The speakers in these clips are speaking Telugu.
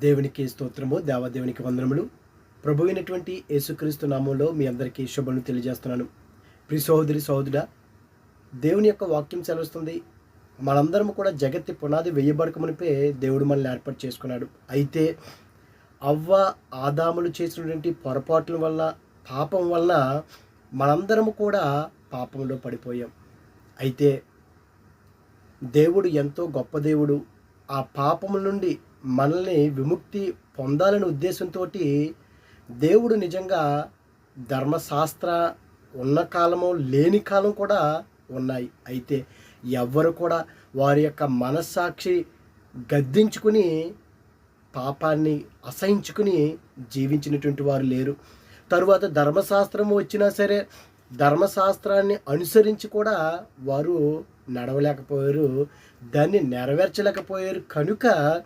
దేవునికి స్తోత్రము దేవదేవునికి వందనములు. ప్రభు అయినటువంటి యేసుక్రీస్తు నామంలో మీ అందరికీ శుభను తెలియజేస్తున్నాను. ప్రి సహోదరి సహోదరుడా దేవుని యొక్క వాక్యం సెలవుస్తుంది. మనందరం కూడా జగత్తి పునాది వెయ్యబడకమునిపే దేవుడు మనల్ని ఏర్పాటు చేసుకున్నాడు. అయితే అవ్వ ఆదాములు చేసినటువంటి పొరపాట్ల వల్ల పాపం వల్ల మనందరము కూడా పాపంలో పడిపోయాం. అయితే దేవుడు ఎంతో గొప్ప దేవుడు. ఆ పాపం నుండి మనల్ని విముక్తి పొందాలనే ఉద్దేశంతో దేవుడు నిజంగా ధర్మశాస్త్ర ఉన్న కాలము లేని కాలం కూడా ఉన్నాయి. అయితే ఎవ్వరు కూడా వారి యొక్క మనస్సాక్షి గద్దించుకుని పాపాన్ని అసహించుకుని జీవించినటువంటి వారు లేరు. తరువాత ధర్మశాస్త్రం వచ్చినా సరే ధర్మశాస్త్రాన్ని అనుసరించి కూడా వారు నడవలేకపోయారు. దాన్ని నెరవేర్చలేకపోయారు. కనుక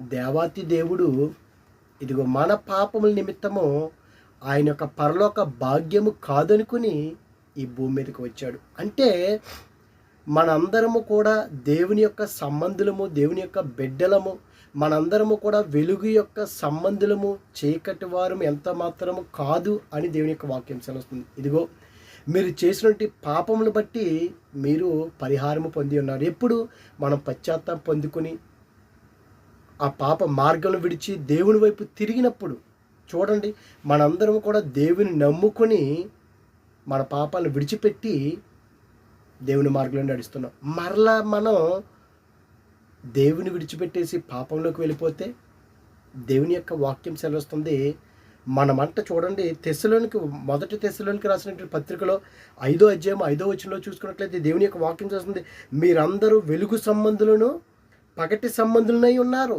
దేవాతి దేవుడు ఇదిగో మన పాపముల నిమిత్తము ఆయన యొక్క పరలోక భాగ్యము కాదనుకుని ఈ భూమి మీదకి వచ్చాడు. అంటే మనందరము కూడా దేవుని యొక్క సంబంధులము దేవుని యొక్క బిడ్డలము మనందరము కూడా వెలుగు యొక్క సంబంధులము చీకటి వారు ఎంత మాత్రము కాదు అని దేవుని యొక్క వాక్యం సెలవుస్తుంది. ఇదిగో మీరు చేసినటువంటి పాపమును బట్టి మీరు పరిహారము పొంది ఉన్నారు. ఎప్పుడు? మనం పశ్చాత్తాపం పొందుకుని ఆ పాప మార్గం విడిచి దేవుని వైపు తిరిగినప్పుడు చూడండి మనందరం కూడా దేవుని నమ్ముకొని మన పాపాలను విడిచిపెట్టి దేవుని మార్గంలో నడుస్తున్నాం. మరలా మనం దేవుని విడిచిపెట్టేసి పాపంలోకి వెళ్ళిపోతే దేవుని యొక్క వాక్యం సెలవుస్తుంది. మనమంట చూడండి తెస్సులోనికి మొదటి తెస్సులోనికి రాసినటువంటి పత్రికలో ఐదో అధ్యాయం ఐదో వచనంలో చూసుకున్నట్లయితే దేవుని యొక్క వాక్యం చేస్తుంది మీరందరూ వెలుగు సంబంధులను పగటి సంబంధులనై ఉన్నారు.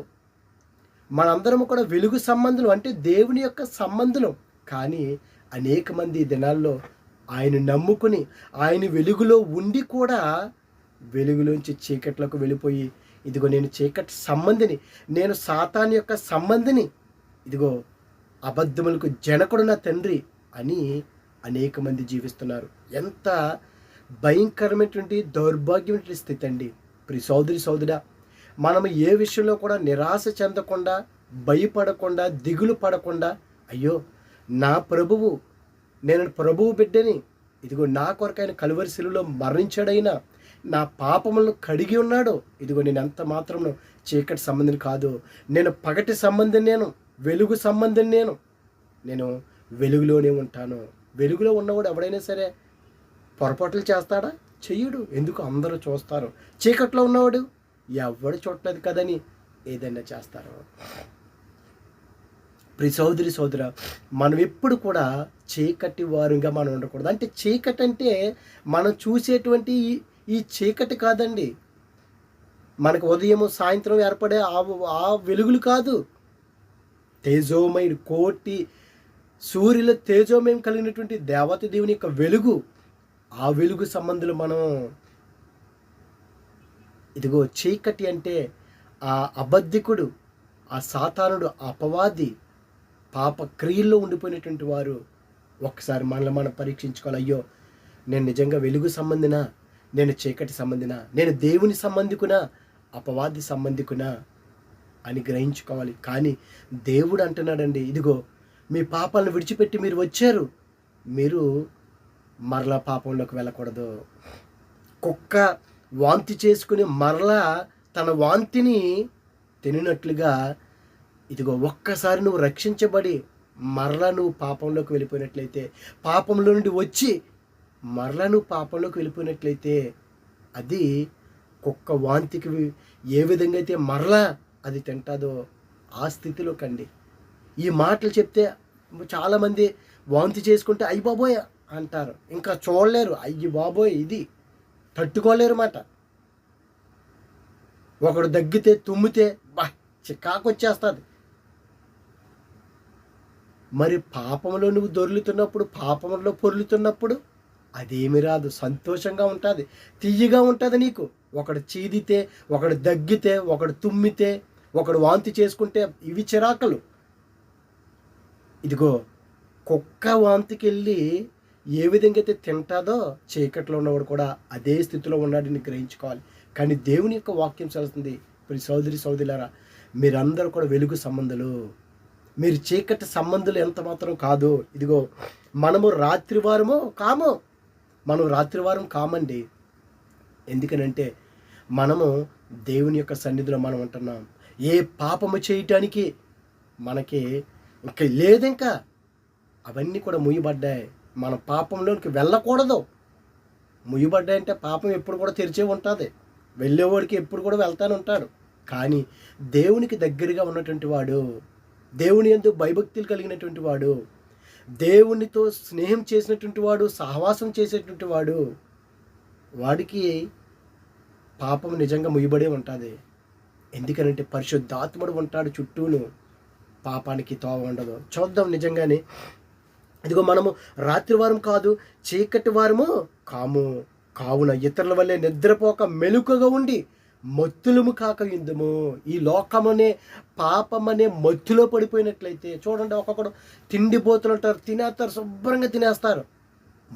మనందరం కూడా వెలుగు సంబంధులు అంటే దేవుని యొక్క సంబంధులు. కానీ అనేక మంది దినాల్లో ఆయన నమ్ముకుని ఆయన వెలుగులో ఉండి కూడా వెలుగులోంచి చీకట్లకు వెళ్ళిపోయి ఇదిగో నేను చీకటి సంబంధిని నేను సాతాన్ యొక్క సంబంధిని ఇదిగో అబద్ధములకు జనకుడు నా తండ్రి అని అనేక మంది జీవిస్తున్నారు. ఎంత భయంకరమైనటువంటి దౌర్భాగ్యమైనటువంటి స్థితి అండి. ప్రి సోదరి సోదరా మనం ఏ విషయంలో కూడా నిరాశ చెందకుండా భయపడకుండా దిగులు పడకుండా అయ్యో నా ప్రభువు నేను ప్రభువు బిడ్డని ఇదిగో నా కొరకైన కలువరి శిలువలో మరణించాడైనా నా పాపములను కడిగి ఉన్నాడు ఇదిగో నేను ఎంత మాత్రం చీకటి సంబంధిని కాదు నేను పగటి సంబంధం నేను వెలుగు సంబంధం నేను నేను వెలుగులోనే ఉంటాను. వెలుగులో ఉన్నవాడు ఎవడైనా సరే పొరపాట్లు చేస్తాడా? చెయ్యడు. ఎందుకు? అందరూ చూస్తారు. చీకట్లో ఉన్నవాడు ఎవడు చూడలేదు కదని ఏదైనా చేస్తారు. ప్రి సోదరి సోదర మనం ఎప్పుడు కూడా చీకటి వారుగా మనం ఉండకూడదు. అంటే చీకటి అంటే మనం చూసేటువంటి ఈ- ఈ చీకటి కాదండి. మనకు ఉదయం సాయంత్రం ఏర్పడే ఆ ఆ వెలుగులు కాదు. తేజోమయుడు కోటి సూర్యుల తేజోమయం కలిగినటువంటి దేవత దేవుని యొక్క వెలుగు. ఆ వెలుగు సంబంధులు మనం ఇదిగో చీకటి అంటే ఆ అబద్ధికుడు ఆ సాతానుడు ఆ అపవాది పాప క్రియల్లో ఉండిపోయినటువంటి వారు ఒక్కసారి మనల్ని మనం పరీక్షించుకోవాలి. అయ్యో నేను నిజంగా వెలుగు సంబంధినా? నేను చీకటి సంబంధినా? నేను దేవుని సంబంధికునా? అపవాది సంబంధికునా? అని గ్రహించుకోవాలి. కానీ దేవుడు అంటున్నాడండి ఇదిగో మీ పాపాలను విడిచిపెట్టి మీరు వచ్చారు. మీరు మరలా పాపంలోకి వెళ్ళకూడదు. కుక్క వాంతి చేసుకుని మరలా తన వాంతిని తినినట్లుగా ఇదిగో ఒక్కసారి నువ్వు రక్షించబడి మరలా నువ్వు పాపంలోకి వెళ్ళిపోయినట్లయితే పాపంలో నుండి వచ్చి మరలా నువ్వు పాపంలోకి వెళ్ళిపోయినట్లయితే అది కుక్క వాంతికి ఏ విధంగా అయితే మరలా అది తింటాదో ఆ స్థితిలో కండి. ఈ మాటలు చెప్తే చాలామంది వాంతి చేసుకుంటే అయ్యి బాబోయ్ అంటారు. ఇంకా చూడలేరు. అయ్యి బాబోయ్ ఇది తట్టుకోలేరు మాట ఒకడు దగ్గితే తుమ్మితే బా చికాకు వచ్చేస్తుంది మరి పాపంలో నువ్వు దొర్లుతున్నప్పుడు పాపంలో పొర్లుతున్నప్పుడు అదేమి రాదు సంతోషంగా ఉంటుంది తీయగా ఉంటుంది నీకు. ఒకడు చీదితే ఒకడు దగ్గితే ఒకడు తుమ్మితే ఒకడు వాంతి చేసుకుంటే ఇవి చిరాకలు. ఇదిగో కుక్క వాంతికి వెళ్ళి ఏ విధంగా అయితే తింటాదో చీకట్లో ఉన్నవాడు కూడా అదే స్థితిలో ఉన్నాడని గ్రహించుకోవాలి కానీ దేవుని యొక్క వాక్యం చదువుతుంది ఇప్పుడు సోదరి సోదరులారా మీరందరూ కూడా వెలుగు సంబంధులు. మీరు చీకటి సంబంధులు ఎంత మాత్రం కాదు. ఇదిగో మనము రాత్రివారము కాము. మనం రాత్రివారం కామండి. ఎందుకనంటే మనము దేవుని యొక్క సన్నిధిలో మనం ఉంటున్నాం. ఏ పాపము చేయటానికి మనకి ఇంకా లేదు ఇంకా అవన్నీ కూడా ముయ్యబడ్డాయి మన పాపంలోనికి వెళ్ళకూడదు. ముయ్యబడ్డాయి అంటే పాపం ఎప్పుడు కూడా తెరిచే ఉంటుంది. వెళ్ళేవాడికి ఎప్పుడు కూడా వెళ్తాను ఉంటాడు. కానీ దేవునికి దగ్గరగా ఉన్నటువంటి వాడు దేవుని ఎందు భయభక్తులు కలిగినటువంటి వాడు దేవునితో స్నేహం చేసినటువంటి వాడు సహవాసం చేసేటువంటి వాడు వాడికి పాపం నిజంగా ముయ్యబడే ఉంటుంది. ఎందుకనంటే పరిశుద్ధాత్ముడు ఉంటాడు చుట్టూను. పాపానికి తోవ ఉండదు. చూద్దాం నిజంగానే ఇదిగో మనము రాత్రివారం కాదు చీకటి వారము కాము. కావున ఇతరుల వల్లే నిద్రపోక మెలుకగా ఉండి మత్తులము కాక ఇందుము. ఈ లోకమనే పాపమనే మత్తులో పడిపోయినట్లయితే చూడండి ఒక్కొక్కడు తిండిపోతులు ఉంటారు తినేస్తారు శుభ్రంగా తినేస్తారు.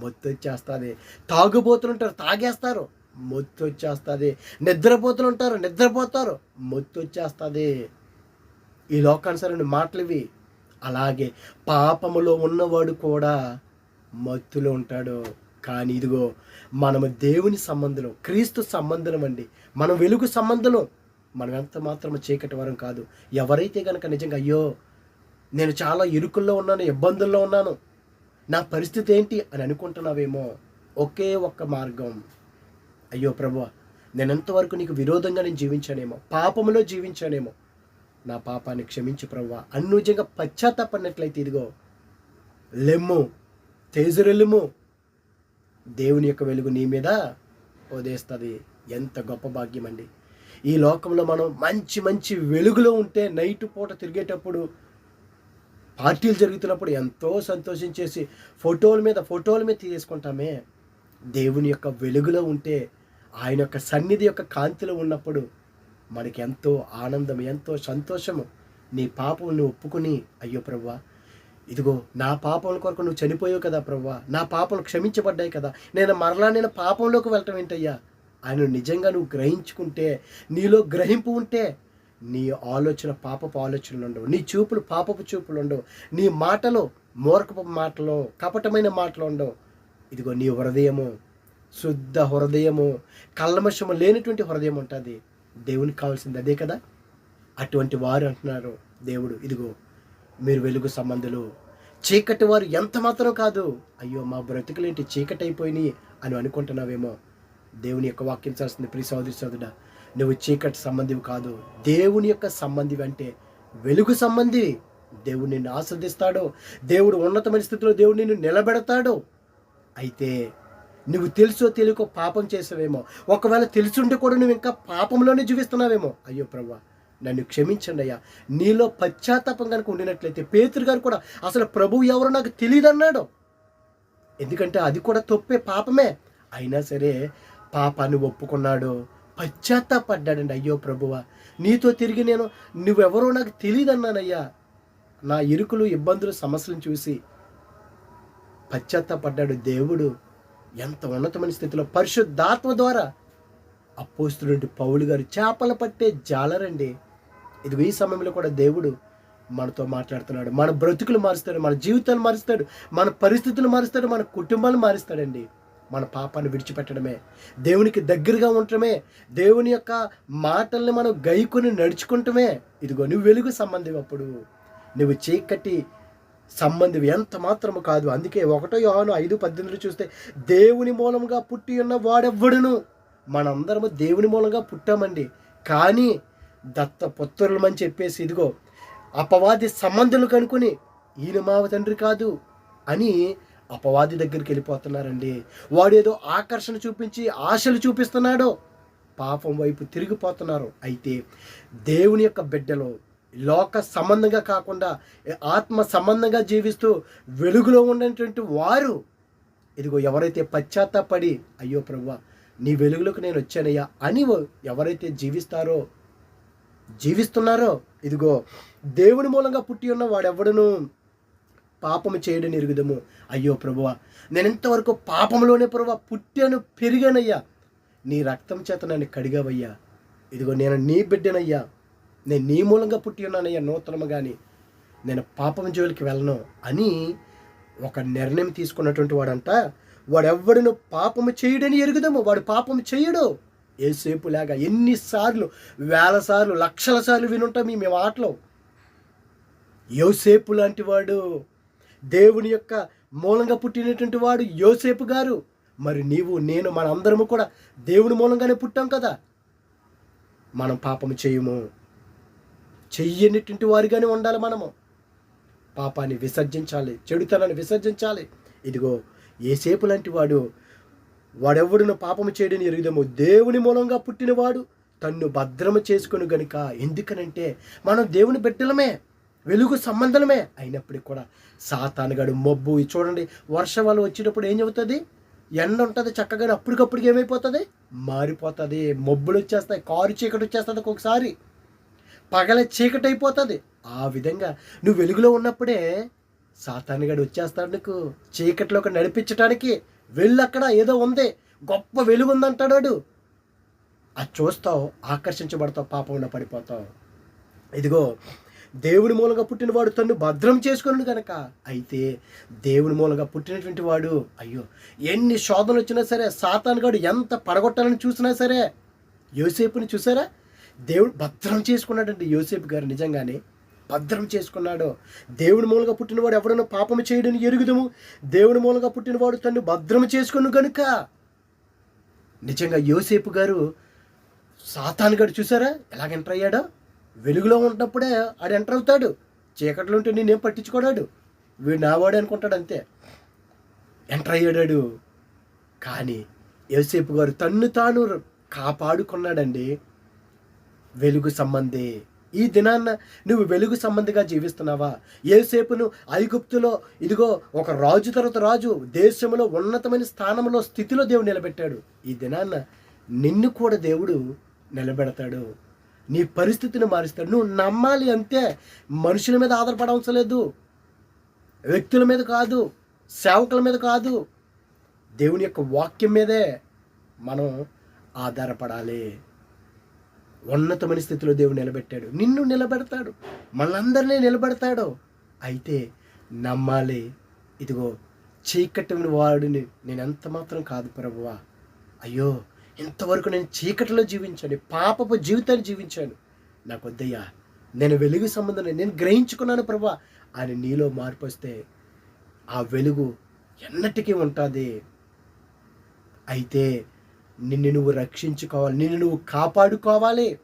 మొత్తు వచ్చేస్తుంది తాగుబోతులు ఉంటారు తాగేస్తారు. మొత్తు వచ్చేస్తుంది నిద్రపోతులు ఉంటారు నిద్రపోతారు. మొత్తు వచ్చేస్తుంది ఈ లోకానుసరణ మాటలు ఇవి అలాగే పాపములో ఉన్నవాడు కూడా మత్తులో ఉంటాడు. కానీ ఇదిగో మనము దేవుని సంబంధం క్రీస్తు సంబంధం అండి. మనం వెలుగు సంబంధం మనం ఎంత మాత్రం చీకటి వరం కాదు. ఎవరైతే కనుక నిజంగా అయ్యో నేను చాలా ఇరుకుల్లో ఉన్నాను ఇబ్బందుల్లో ఉన్నాను నా పరిస్థితి ఏంటి అని అనుకుంటున్నావేమో ఒకే ఒక్క మార్గం. అయ్యో ప్రభు నేను ఎంతవరకు నీకు విరోధంగా నేను జీవించానేమో పాపములో జీవించానేమో నా పాపాన్ని క్షమించి ప్రవ్వా. అన్నుజంగా పశ్చాత్తాపడినట్లయితే ఇదిగో లెమ్ము తేజరెల్లుము దేవుని యొక్క వెలుగు నీ మీద ఉదయిస్తుంది. ఎంత గొప్ప భాగ్యం అండి. ఈ లోకంలో మనం మంచి మంచి వెలుగులో ఉంటే నైట్ పూట తిరిగేటప్పుడు పార్టీలు జరుగుతున్నప్పుడు ఎంతో సంతోషించేసి ఫోటోల మీద ఫోటోల మీద తీసుకుంటామే. దేవుని యొక్క వెలుగులో ఉంటే ఆయన యొక్క సన్నిధి యొక్క కాంతిలో ఉన్నప్పుడు మనకి ఎంతో ఆనందం ఎంతో సంతోషము నీ పాపం ఒప్పుకుని అయ్యో ప్రవ్వా ఇదిగో నా పాపం కొరకు నువ్వు చనిపోయావు కదా ప్రవ్వా నా పాపలు క్షమించబడ్డాయి కదా నేను మరలా నేను పాపంలోకి వెళ్ళటం ఏంటయ్యా? ఆయన నిజంగా నువ్వు గ్రహించుకుంటే నీలో గ్రహింపు ఉంటే నీ ఆలోచన పాపపు ఆలోచనలు ఉండవు నీ చూపులు పాపపు చూపులు ఉండవు నీ మాటలు మూర్ఖపు మాటలు కపటమైన మాటలు ఉండవు. ఇదిగో నీ హృదయము శుద్ధ హృదయము కల్మషము లేనటువంటి హృదయం ఉంటుంది. దేవునికి కావాల్సింది అదే కదా? అటువంటి వారు అంటున్నారు దేవుడు ఇదిగో మీరు వెలుగు సంబంధులు. చీకటి వారు ఎంత మాత్రం కాదు. అయ్యో మా బ్రతుకులేంటి చీకటి అయిపోయినాయి అని అనుకుంటున్నావేమో. దేవుని యొక్క వాక్యం చేస్తుంది ప్రియ సోదరి సోదరుడా నువ్వు చీకటి సంబంధివి కాదు. దేవుని యొక్క సంబంధివి అంటే వెలుగు సంబంధి. దేవుడు నిన్ను ఆస్వాదిస్తాడు దేవుడు ఉన్నతమైన స్థితిలో దేవుడు నిన్ను నిలబెడతాడు. అయితే నువ్వు తెలుసో తెలియకో పాపం చేసావేమో. ఒకవేళ తెలుసుంటే కూడా నువ్వు ఇంకా పాపంలోనే జీవిస్తున్నావేమో. అయ్యో ప్రభా నన్ను క్షమించండి అయ్యా. నీలో పశ్చాత్తాపం కనుక ఉండినట్లయితే పేతురు గారు కూడా అసలు ప్రభువు ఎవరో నాకు తెలియదు అన్నాడు ఎందుకంటే అది కూడా తప్పే పాపమే. అయినా సరే పాపాన్ని ఒప్పుకున్నాడు. పశ్చాత్తాపడ్డాడండి అయ్యో ప్రభువ. నీతో తిరిగి నేను నువ్వెవరో నాకు తెలియదన్నానయ్యా. నా ఇరుకులు ఇబ్బందులు సమస్యలను చూసి పశ్చాత్తాపడ్డాడు దేవుడు. ఎంత ఉన్నతమైన స్థితిలో పరిశుద్ధాత్మ ద్వారా అపోస్తులుంటి పౌలు గారు చేపలు పట్టే జాలరండి. ఇది ఈ సమయంలో కూడా దేవుడు మనతో మాట్లాడుతున్నాడు. మన బ్రతుకులు మారుస్తాడు మన జీవితాలు మారుస్తాడు మన పరిస్థితులు మారుస్తాడు మన కుటుంబాలు మారుస్తాడండి. మన పాపాన్ని విడిచిపెట్టడమే దేవునికి దగ్గరగా ఉండటమే దేవుని యొక్క మాటల్ని మనం గైకొని నడుచుకుంటమే. ఇదిగో నువ్వు వెలుగు సంబంధం అప్పుడు. నువ్వు చీకటి సంబంధం ఎంత మాత్రము కాదు. అందుకే ఒకటో యోహాను ఐదు పద్దెనిమిది చూస్తే దేవుని మూలంగా పుట్టి ఉన్న వాడెవ్వడును? మనందరము దేవుని మూలంగా పుట్టామండి. కానీ దత్త పుత్రులమని చెప్పేసి ఇదిగో అపవాది సంబంధులు కనుకొని ఈయన మావ తండ్రి కాదు అని అపవాది దగ్గరికి వెళ్ళిపోతున్నారండి. వాడు ఏదో ఆకర్షణ చూపించి ఆశలు చూపిస్తున్నాడో పాపం వైపు తిరిగిపోతున్నారు. అయితే దేవుని యొక్క బిడ్డలో లోక సంబంధంగా కాకుండా ఆత్మ సంబంధంగా జీవిస్తూ వెలుగులో ఉన్నటువంటి వారు. ఇదిగో ఎవరైతే పశ్చాత్తాపడి అయ్యో ప్రభు నీ వెలుగులోకి నేను వచ్చానయ్యా అని ఎవరైతే జీవిస్తారో జీవిస్తున్నారో ఇదిగో దేవుని మూలంగా పుట్టి ఉన్న వాడెవడను? పాపము చేయడం ఎరుగుదము. అయ్యో ప్రభువ నేను ఇంతవరకు పాపంలోనే ప్రభువ పుట్టాను పెరిగానయ్యా. నీ రక్తం చేత నన్ను కడిగావయ్యా. ఇదిగో నేను నీ బిడ్డనయ్యా. నేను నీ మూలంగా పుట్టి ఉన్నానయ్యా నూతనము కానీ నేను పాపం జోలికి వెళ్ళను అని ఒక నిర్ణయం తీసుకున్నటువంటి వాడంట వాడెవ్వడును పాపము చేయడని ఎరుగుదాము వాడు పాపము చేయడు. ఏసేపు లాగా ఎన్నిసార్లు వేల సార్లు లక్షల సార్లు వినుంటాం ఈ మేము ఆటలో. యోసేపు లాంటి వాడు దేవుని యొక్క మూలంగా పుట్టినటువంటి వాడు యోసేపు గారు. మరి నీవు నేను మన అందరము కూడా దేవుని మూలంగానే పుట్టాం కదా. మనం పాపము చేయము. చెయ్యనిటువంటి వారిగానే ఉండాలి మనము. పాపాన్ని విసర్జించాలి చెడుతనాన్ని విసర్జించాలి. ఇదిగో ఏసేపు లాంటి వాడు వాడెవడును పాపము చేయడని ఎరుగుదము దేవుని మూలంగా పుట్టినవాడు తన్ను భద్రము చేసుకుని గనుక. ఎందుకనంటే మనం దేవుని బిడ్డలమే వెలుగు సంబంధమే అయినప్పటికీ కూడా సాతానుగాడు మబ్బు. చూడండి చూడండి వల్ల వచ్చేటప్పుడు ఏం చెబుతుంది? ఎండ ఉంటుంది చక్కగా అప్పటికప్పుడు ఏమైపోతుంది? మారిపోతుంది. మబ్బులు వచ్చేస్తాయి కారు చీకటి వచ్చేస్తుంది ఒక్కొక్కసారి. పగల చీకటి అయిపోతుంది ఆ విధంగా నువ్వు వెలుగులో ఉన్నప్పుడే సాతానుగాడు వచ్చేస్తాడు నీకు. చీకటిలోకి నడిపించడానికి వెళ్ళక్కడ ఏదో ఉంది. గొప్ప వెలుగు ఉందంటాడు వాడు. అది చూస్తావు ఆకర్షించబడతావు పాపంలో పడిపోతావు. ఇదిగో దేవుని మూలంగా పుట్టినవాడు తను భద్రం చేసుకున్నాడు కనుక అయితే దేవుని మూలంగా పుట్టినటువంటి వాడు అయ్యో ఎన్ని శోధనలు వచ్చినా సరే సాతానుగాడు ఎంత పడగొట్టాలని చూసినా సరే యోసేపుని చూసారా? దేవుడు భద్రం చేసుకున్నాడండి యోసేపు గారు నిజంగానే. భద్రం చేసుకున్నాడు. దేవుని మూలంగా పుట్టినవాడు ఎవడన్నా పాపము చేయడని ఎరుగుదము. దేవుని మూలంగా పుట్టినవాడు తను భద్రం చేసుకును గనుక. నిజంగా యోసేపు గారు సాతాను గారు చూసారా? ఎలాగ ఎంటర్ అయ్యాడో? వెలుగులో ఉన్నప్పుడే ఆడు ఎంటర్ అవుతాడు. చీకట్లో ఉంటే నేనేం పట్టించుకోడాడు? వీడు నావాడు అనుకుంటాడు అంతే. ఎంటర్ అయ్యాడాడు. కానీ యోసేపు గారు తన్ను తాను కాపాడుకున్నాడండి. వెలుగు సంబంధి. ఈ దినాన్న నువ్వు వెలుగు సంబంధిగా జీవిస్తున్నావా? ఏసేపును ఐగుప్తులో ఇదిగో ఒక రాజు తర్వాత రాజు దేశంలో ఉన్నతమైన స్థానంలో స్థితిలో దేవుడు నిలబెట్టాడు. ఈ దినాన్న నిన్ను కూడా దేవుడు నిలబెడతాడు. నీ పరిస్థితిని మారుస్తాడు. నువ్వు నమ్మాలి అంతే. మనుషుల మీద ఆధారపడవలసిన లేదు వ్యక్తుల మీద కాదు. సేవకుల మీద కాదు. దేవుని యొక్క వాక్యం మీదే మనం ఆధారపడాలి. ఉన్నతమైన స్థితిలో దేవుడు నిలబెట్టాడు. నిన్ను నిలబెడతాడు. మనందరినీ నిలబెడతాడు. అయితే నమ్మాలి. ఇదిగో చీకటిని వాడిని నేను ఎంత మాత్రం కాదు ప్రభువా. అయ్యో ఇంతవరకు నేను చీకటిలో జీవించాను. పాపపు జీవితాన్ని జీవించాను. నాకు వద్దయ్యా నేను వెలుగు సంబంధం నేను గ్రహించుకున్నాను ప్రభా అని నీలో మార్పు వస్తే ఆ వెలుగు ఎన్నటికీ ఉంటుంది. అయితే నిన్ను నువ్వు రక్షించుకోవాలి నిన్ను నువ్వు కాపాడుకోవాలి.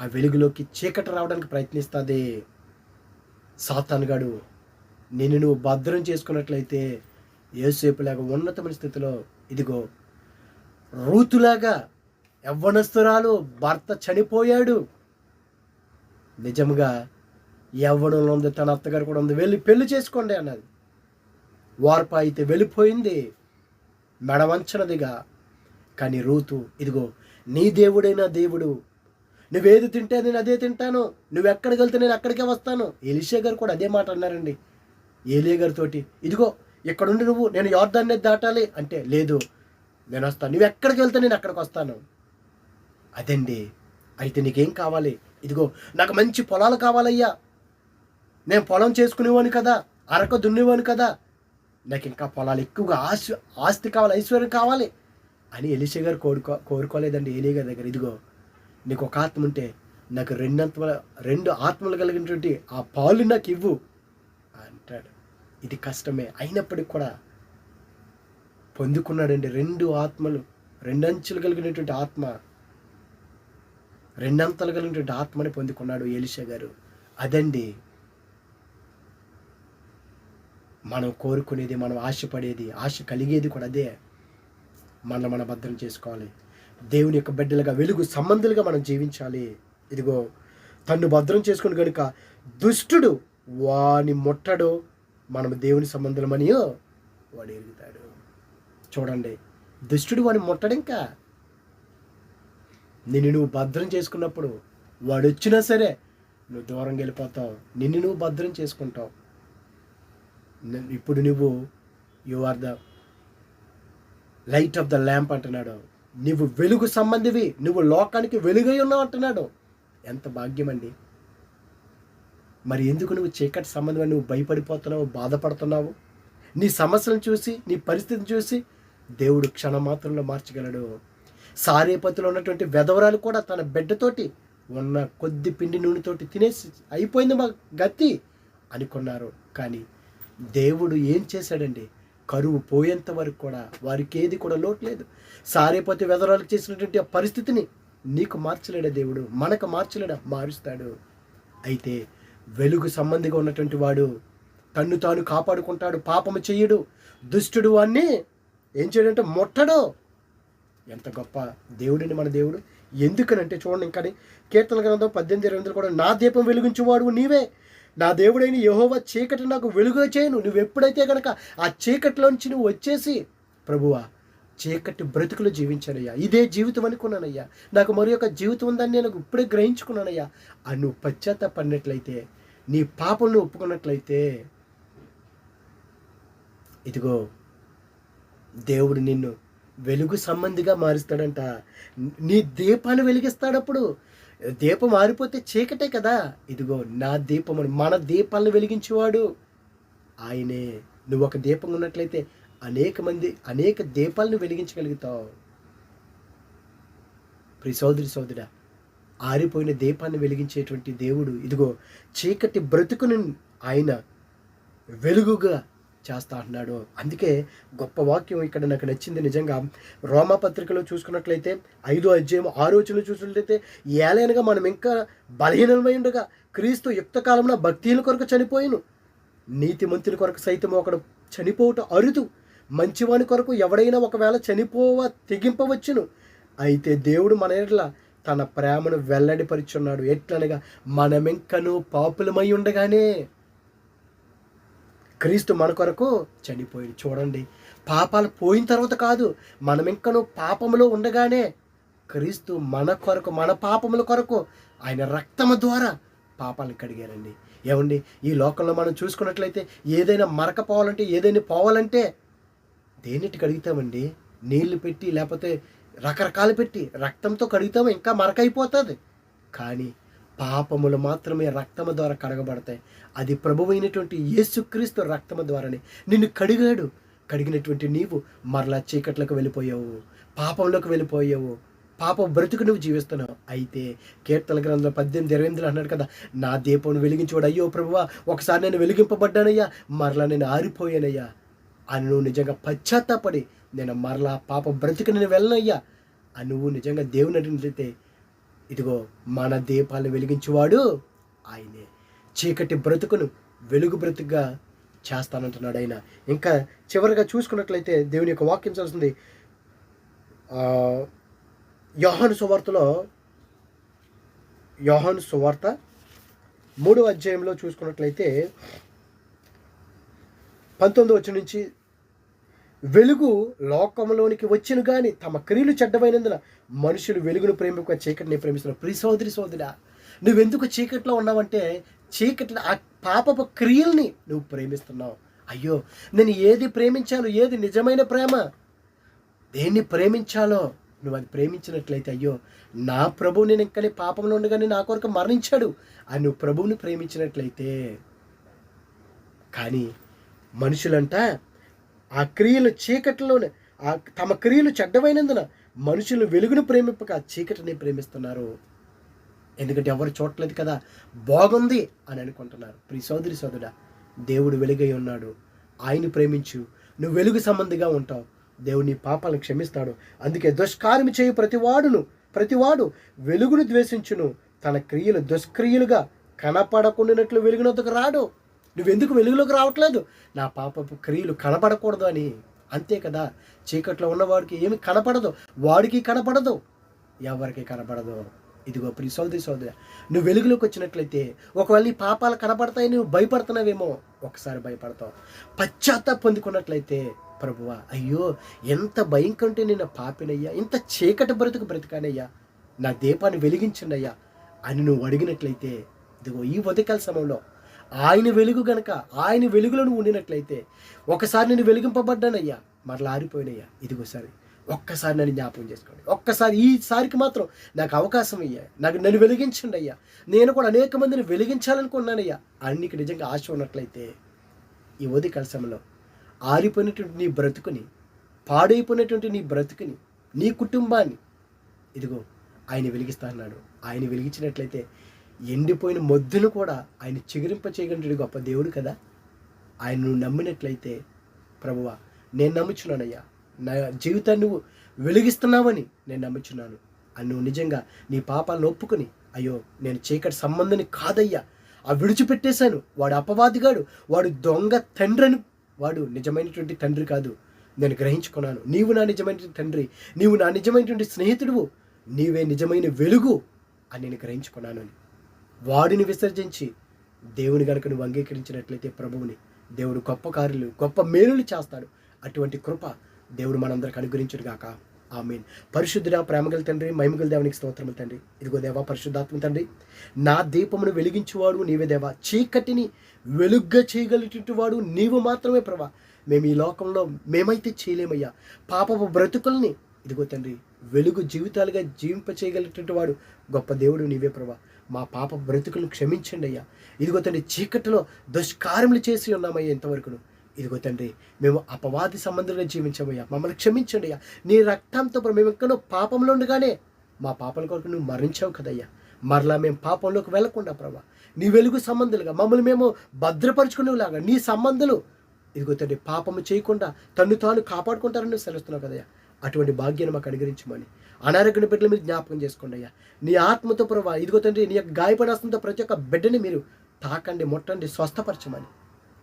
ఆ వెలుగులోకి చీకటి రావడానికి ప్రయత్నిస్తుంది సాతానుగాడు నిన్ను నువ్వు భద్రం చేసుకున్నట్లయితే ఏసేపులాగా ఉన్నతమైన స్థితిలో ఇదిగో రూతులాగా యవ్వనస్తురాలు భర్త చనిపోయాడు. నిజంగా యవ్వనంలో ఉంది తన అత్తగారు కూడా ఉంది. వెళ్ళి పెళ్ళి చేసుకోండి అన్నది. వార్ప అయితే వెళ్ళిపోయింది. మెడవంచనదిగా కానీ రూతు ఇదిగో నీ దేవుడైన దేవుడు నువ్వేది తింటే నేను అదే తింటాను. నువ్వు ఎక్కడికి వెళ్తే నేను అక్కడికే వస్తాను. ఎలిషే గారు కూడా అదే మాట అన్నారండి. ఏలియా గారితోటి ఇదిగో ఇక్కడుండి నువ్వు నేను యోర్ధాన్ని దాటాలి. అంటే లేదు నేను వస్తాను. నువ్వు ఎక్కడికి వెళ్తే నేను అక్కడికి వస్తాను. అదండి. అయితే నీకేం కావాలి? ఇదిగో నాకు మంచి పొలాలు కావాలయ్యా. నేను పొలం చేసుకునేవాని కదా అరక దున్నేవాను కదా. నాకు ఇంకా పొలాలు ఎక్కువగా ఆశ ఆస్తి కావాలి ఐశ్వర్యం కావాలి. అని ఎలిష గారు కోరుకో కోరుకోలేదండి ఏలియా గారి దగ్గర. ఇదిగో నీకు ఒక ఆత్మ ఉంటే నాకు రెండంత రెండు ఆత్మలు కలిగినటువంటి ఆ పాలు నాకు ఇవ్వు అంటాడు. ఇది కష్టమే. అయినప్పటికి కూడా పొందుకున్నాడండి. రెండు ఆత్మలు రెండంచులు కలిగినటువంటి ఆత్మ రెండంతలు కలిగినటువంటి ఆత్మని పొందుకున్నాడు ఎలిషా గారు. అదండి మనం కోరుకునేది మనం ఆశపడేది ఆశ కలిగేది కూడా అదే. మనం మన భద్రం చేసుకోవాలి. దేవుని యొక్క బిడ్డలుగా వెలుగు సంబంధులుగా మనం జీవించాలి. ఇదిగో తన్ను భద్రం చేసుకుని కనుక దుష్టుడు వాని ముట్టడు మనం దేవుని సంబంధులమని వాడు ఎరుగుతాడు. చూడండి దుష్టుడు వాడిని ముట్టడు ఇంకా. నిన్ను నువ్వు భద్రం చేసుకున్నప్పుడు వాడు వచ్చినా సరే నువ్వు దూరం వెళ్ళిపోతావు. నిన్ను నువ్వు భద్రం చేసుకుంటావు. ఇప్పుడు నువ్వు you are the light of the lamp అంటున్నాడు. నువ్వు వెలుగు సంబంధివి నువ్వు లోకానికి వెలుగై ఉన్నావు అంటున్నాడు. ఎంత భాగ్యం అండి మరి ఎందుకు నువ్వు చీకటి సంబంధం నువ్వు భయపడిపోతున్నావు బాధపడుతున్నావు? నీ సమస్యలను చూసి నీ పరిస్థితిని చూసి దేవుడు క్షణమాత్రంలో మార్చగలడు. సారేపతిలో ఉన్నటువంటి వెధవరాలు కూడా తన బిడ్డతోటి ఉన్న కొద్ది పిండి నూనెతోటి తినేసి అయిపోయింది మా గతి అనుకున్నారు. కానీ దేవుడు ఏం చేశాడండి? కరువు పోయేంత వరకు కూడా వారికి ఏది కూడా లోటు లేదు. సారేపతి వెదరాలకు చేసినటువంటి ఆ పరిస్థితిని నీకు మార్చలేడా దేవుడు? మనకు మార్చలేడా? మారుస్తాడు. అయితే వెలుగు సంబంధిగా ఉన్నటువంటి వాడు తన్ను తాను కాపాడుకుంటాడు పాపము చెయ్యడు దుష్టుడు అన్నీ ఏం చేయడంటే ముట్టడు. ఎంత గొప్ప దేవుడిని మన దేవుడు. ఎందుకనంటే చూడండి ఇంకా కీర్తన గ్రంథం పద్దెనిమిది ఇరవై కూడా నా దీపం వెలిగించేవాడు నీవే. నా దేవుడైన యహోవ చీకటి నాకు వెలుగు చేయను. నువ్వు ఎప్పుడైతే కనుక ఆ చీకటిలోంచి నువ్వు వచ్చేసి ప్రభువా చీకటి బ్రతుకులు జీవించానయ్యా. ఇదే జీవితం అనుకున్నానయ్యా. నాకు మరి ఒక జీవితం ఉందని నేను ఇప్పుడే గ్రహించుకున్నానయ్యా. ఆ నువ్వు పశ్చాత్తాపడినట్లయితే నీ పాపలను ఒప్పుకున్నట్లయితే ఇదిగో దేవుడు నిన్ను వెలుగు సంబంధిగా మారుస్తాడంట. నీ దీపాన్ని వెలిగిస్తాడప్పుడు దీపం ఆరిపోతే చీకటే కదా. ఇదిగో నా దీపం అని మన దీపాలను వెలిగించేవాడు ఆయనే. నువ్వు ఒక దీపం ఉన్నట్లయితే అనేక మంది అనేక దీపాలను వెలిగించగలుగుతావు. ప్రి సోదరి సోదరా ఆరిపోయిన దీపాన్ని వెలిగించేటువంటి దేవుడు ఇదిగో చీకటి బ్రతుకును ఆయన వెలుగుగా చేస్తా అంటున్నాడు. అందుకే గొప్ప వాక్యం ఇక్కడ నాకు నచ్చింది నిజంగా. రోమా పత్రికలో చూసుకున్నట్లయితే ఐదో అధ్యాయం ఆలోచనలు చూసినట్లయితే ఏలైనగా మనం ఇంకా బలహీనమై ఉండగా క్రీస్తు యుక్త కాలంలో భక్తిల కొరకు చనిపోయిను. మంత్రుల కొరకు సైతం ఒకడు చనిపోవట అరుదు. మంచివాని కొరకు ఎవడైనా ఒకవేళ చనిపోవ తెగింపవచ్చును. అయితే దేవుడు మన ఎడల తన ప్రేమను వెల్లడిపరుచున్నాడు ఎట్లనగా మనమింకను పాపులమై ఉండగానే క్రీస్తు మన కొరకు చనిపోయింది చూడండి పాపాలు పోయిన తర్వాత కాదు మనం ఇంకను పాపములో ఉండగానే క్రీస్తు మన కొరకు మన పాపముల కొరకు ఆయన రక్తము ద్వారా పాపాలను కడిగారండి. ఏమండి? ఈ లోకంలో మనం చూసుకున్నట్లయితే ఏదైనా మరక పోవాలంటే ఏదైనా పోవాలంటే దేనిటి కడుగుతామండి? నీళ్ళు పెట్టి లేకపోతే రకరకాలు పెట్టి రక్తంతో కడుగుతాము ఇంకా మరకైపోతుంది. కానీ పాపములు మాత్రమే రక్తము ద్వారా కడగబడతాయి. అది ప్రభువైనటువంటి యేసుక్రీస్తు రక్తము ద్వారానే. నిన్ను కడిగాడు. కడిగినటువంటి నీవు మరలా చీకట్లకు వెళ్ళిపోయావు. పాపంలోకి వెళ్ళిపోయావు. పాప బ్రతుకు నువ్వు జీవిస్తున్నావు. అయితే కీర్తన గ్రంథంలో పద్దెనిమిది ఇరవై ఎనిమిదిలో అన్నాడు కదా నా దీపం వెలిగించేవాడు. అయ్యో ప్రభువా ఒకసారి నేను వెలిగింపబడ్డానయ్యా మరలా నేను ఆరిపోయానయ్యా. అని నువ్వు నిజంగా పశ్చాత్తాపడి నేను మరలా పాప బ్రతుకు నేను వెళ్ళనయ్యా. అని నువ్వు నిజంగా దేవుని అడిగితే ఇదిగో మన దీపాలను వెలిగించేవాడు ఆయనే. చీకటి బ్రతుకును వెలుగు బ్రతుకుగా చేస్తానంటున్నాడు ఆయన. ఇంకా చివరిగా చూసుకున్నట్లయితే దేవుని యొక్క వాక్యం చదువుతుంది. యోహాను సువార్తలో యోహాను సువార్త మూడో అధ్యాయంలో చూసుకున్నట్లయితే పంతొమ్మిది వచ్చి నుంచి వెలుగు లోకంలోనికి వచ్చిన కానీ తమ క్రియలు చెడ్డమైనందున మనుషులు వెలుగును ప్రేమిక చీకటిని ప్రేమిస్తున్నారు. ప్రి సోదరి సోదరా నువ్వెందుకు చీకట్లో ఉన్నావంటే చీకటి ఆ పాపపు క్రియల్ని నువ్వు ప్రేమిస్తున్నావు. అయ్యో నేను ఏది ప్రేమించాను ఏది నిజమైన ప్రేమ దేన్ని ప్రేమించాలో నువ్వు అది ప్రేమించినట్లయితే అయ్యో నా ప్రభువు నేను ఇంకా పాపంలో ఉండగానే నా కొరకు మరణించాడు అని నువ్వు ప్రభువుని ప్రేమించినట్లయితే. కానీ మనుషులంట ఆ క్రియలు చీకటిలోనే ఆ తమ క్రియలు చెడ్డమైనందున మనుషులు వెలుగును ప్రేమింపక చీకటిని ప్రేమిస్తున్నారు. ఎందుకంటే ఎవరు చూడలేదు కదా బాగుంది అని అనుకుంటున్నారు. ప్రి సోదరి సోదరుడా దేవుడు వెలుగై ఉన్నాడు. ఆయన ప్రేమించు. నువ్వు వెలుగు సంబంధిగా ఉంటావు. దేవుడు నీ పాపాలను క్షమిస్తాడు. అందుకే దుష్కారం చేయు ప్రతివాడును ప్రతివాడు వెలుగును ద్వేషించును. తన క్రియలు దుష్క్రియలుగా కనపడకుండానట్లు వెలుగునొద్దకు రాడు. నువ్వెందుకు వెలుగులోకి రావట్లేదు? నా పాపపు క్రియలు కనపడకూడదు అని. అంతే కదా చీకట్లో ఉన్నవాడికి ఏమి కనపడదు. వాడికి కనపడదు. ఎవరికి కనపడదు? ఇదిగో ప్రి సోదరి సోదరి నువ్వు వెలుగులోకి వచ్చినట్లయితే ఒకవేళ నీ పాపాలు కనపడతాయి నువ్వు భయపడుతున్నావేమో ఒకసారి భయపడతావు. పశ్చాత్తాప పొందుకున్నట్లయితే ప్రభువా అయ్యో ఎంత భయంకంటే నేను పాపినయ్యా ఇంత చీకటి బ్రతుకు బ్రతికానయ్యా నా దీపాన్ని వెలిగించండి అయ్యా అని నువ్వు అడిగినట్లయితే ఇదిగో ఈ ఉదకాల సమయంలో ఆయన వెలుగు గనక ఆయన వెలుగులో నువ్వు ఉండినట్లయితే ఒకసారి నేను వెలిగింపబడ్డానయ్యా. మరలా ఆరిపోయినయ్యా. ఇదిగోసారి ఒక్కసారి నన్ను జ్ఞాపకం చేసుకోండి. ఒక్కసారి ఈసారికి మాత్రం నాకు అవకాశం అయ్యా. నాకు నన్ను వెలిగించండి అయ్యా నేను కూడా అనేక మందిని వెలిగించాలనుకున్నానయ్యా. అన్నికి నీకు నిజంగా ఆశ ఉన్నట్లయితే ఈ ఉది సమయంలో ఆరిపోయినటువంటి నీ బ్రతుకుని పాడైపోయినటువంటి నీ బ్రతుకుని నీ కుటుంబాన్ని ఇదిగో ఆయన వెలిగిస్తా అన్నాడు ఆయన వెలిగించినట్లయితే ఎండిపోయిన మొద్దును కూడా ఆయన చిగురింప చేయగలిగిన గొప్ప దేవుడు కదా. ఆయన నువ్వు నమ్మినట్లయితే ప్రభువా నేను నమ్ముచున్నానయ్యా. నా జీవితాన్ని నువ్వు వెలిగిస్తున్నావని నేను నమ్ముచున్నాను. అని నువ్వు నిజంగా నీ పాపాలను ఒప్పుకొని అయ్యో నేను చీకటి సంబంధిని కాదయ్యా. ఆ విడిచిపెట్టేశాను. వాడు అపవాదిగాడు. వాడు దొంగ తండ్రిని. వాడు నిజమైనటువంటి తండ్రి కాదు. నేను గ్రహించుకున్నాను. నీవు నా నిజమైనటువంటి తండ్రి. నీవు నా నిజమైనటువంటి స్నేహితుడువు. నీవే నిజమైన వెలుగు అని నేను గ్రహించుకున్నాను అని. వాడిని విసర్జించి దేవుని గనుక నువ్వు అంగీకరించినట్లయితే ప్రభువుని దేవుడు గొప్ప కార్యలు గొప్ప మేలులు చేస్తాడు. అటువంటి కృప దేవుడు మనందరికి అనుగ్రహించుడు గాక. మీన్ పరిశుద్ధుడ ప్రేమగల తండ్రి మహిమగల దేవునికి స్తోత్రములు తండ్రి. ఇదిగో దేవా పరిశుద్ధాత్మ తండ్రి. నా దీపమును వెలిగించువాడు నీవే దేవా. చీకటిని వెలుగ్గా చేయగలిగినటువంటి వాడు నీవు మాత్రమే ప్రభా. మేము ఈ లోకంలో మేమైతే చేయలేమయ్యా. పాపపు బ్రతుకుల్ని ఇదిగో తండ్రి వెలుగు జీవితాలుగా జీవింప చేయగలిగినటువంటి వాడు గొప్ప దేవుడు నీవే ప్రభా. మా పాప బ్రతుకులను క్షమించండి అయ్యా. ఇదిగో తండ్రి చీకటిలో దుష్కార్యములు చేసి ఉన్నామయ్యా ఇంతవరకును. ఇదిగో తండ్రి మేము అపవాది సంబంధంలో జీవించామయ్యా. మమ్మల్ని క్షమించండి అయ్యా. నీ రక్తంతో మేము ఎక్కడో పాపంలో ఉండగానే మా పాపల కొరకు నువ్వు మరణించావు కదయ్యా మరలా మేము పాపంలోకి వెళ్ళకుండా ప్రభా. నీ వెలుగు సంబంధాలుగా మమ్మల్ని మేము భద్రపరుచుకునేలాగా నీ సంబంధాలు ఇదిగో తండ్రి పాపము చేయకుండా తన్ను తాను కాపాడుకుంటారని నువ్వు సెలవుస్తున్నావు కదయ్యా అటువంటి భాగ్యాన్ని మాకు అనుగ్రహించమని. అనారోగ్యం పెట్టిన మీరు జ్ఞాపకం చేసుకోండి అయ్యా. నీ ఆత్మతో ప్రభా ఇదిగో తండ్రి నీ యొక్క గాయపడాస్తుందో ప్రతి ఒక్క బిడ్డని మీరు తాకండి ముట్టండి స్వస్థపరచమని.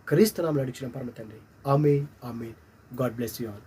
క్రీస్తునామలు అడిగిన పరమ తండ్రి. ఆమె ఆమె గాడ్ బ్లెస్ యూ ఆల్.